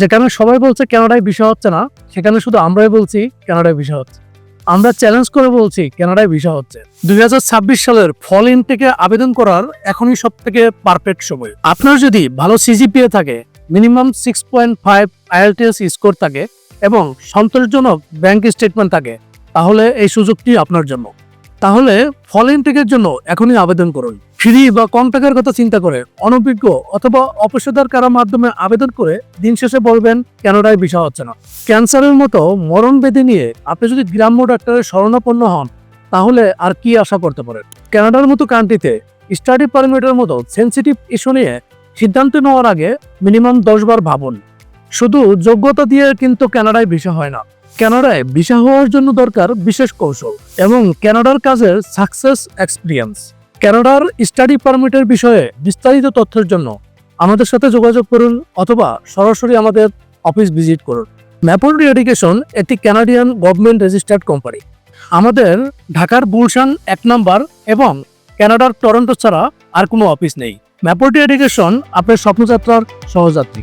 যেখানে সবাই বলছে কানাডায় ভিসা হচ্ছে না, সেখানে শুধু আমরাই বলছি কানাডায় ভিসা হচ্ছে। আমরা চ্যালেঞ্জ করে বলছি কানাডায় ভিসা হচ্ছে। দুই হাজার ছাব্বিশ সালের ফল ইন থেকে আবেদন করার এখনই সব থেকে পারফেক্ট সময়। আপনার যদি ভালো সিজিপিএ থাকে minimum six point five IELTS score থাকে এবং সন্তোষজনক ব্যাংক স্টেটমেন্ট থাকে, তাহলে এই সুযোগটি আপনার জন্য। তাহলে ফল ইনটেকের জন্য এখনই আবেদন করুন। ফ্রি বা কম টাকার কথা চিন্তা করে অনভিজ্ঞ অথবা অপেশাদার কারোর মাধ্যমে আবেদন করে দিন শেষে বলবেন কেনাডায় ভিসা হচ্ছে না। ক্যান্সারের মতো মরণ বেঁধে নিয়ে আপনি যদি গ্রাম্য ডাক্তারের শরণাপন্ন হন, তাহলে আর কি আশা করতে পারেন কানাডার মতো কান্ট্রিতে স্টাডি পারমিটের মতো সেন্সিটিভ ইস্যু নিয়ে সিদ্ধান্ত নেওয়ার আগে মিনিমাম দশ বার ভাবুন। শুধু যোগ্যতা দিয়ে কিন্তু কানাডায় ভিসা হয় না। কানাডায় ভিসা হওয়ার জন্য দরকার বিশেষ কৌশল এবং কানাডার কাজের সাকসেস এক্সপিরিয়েন্স কানাডার স্টাডি পারমিটের বিষয়ে বিস্তারিত তথ্যের জন্য আমাদের সাথে যোগাযোগ করুন অথবা সরাসরি আমাদের অফিস ভিজিট করুন। ম্যাপোরি এডুকেশন একটি কানাডিয়ান গভর্নমেন্ট রেজিস্টার্ড কোম্পানি আমাদের ঢাকার বুলশান এক নম্বর এবং কানাডার টরন্টো ছাড়া আর কোনো অফিস নেই। ম্যাপোরি এডুকেশন আপনার স্বপ্নযাত্রার সহযাত্রী।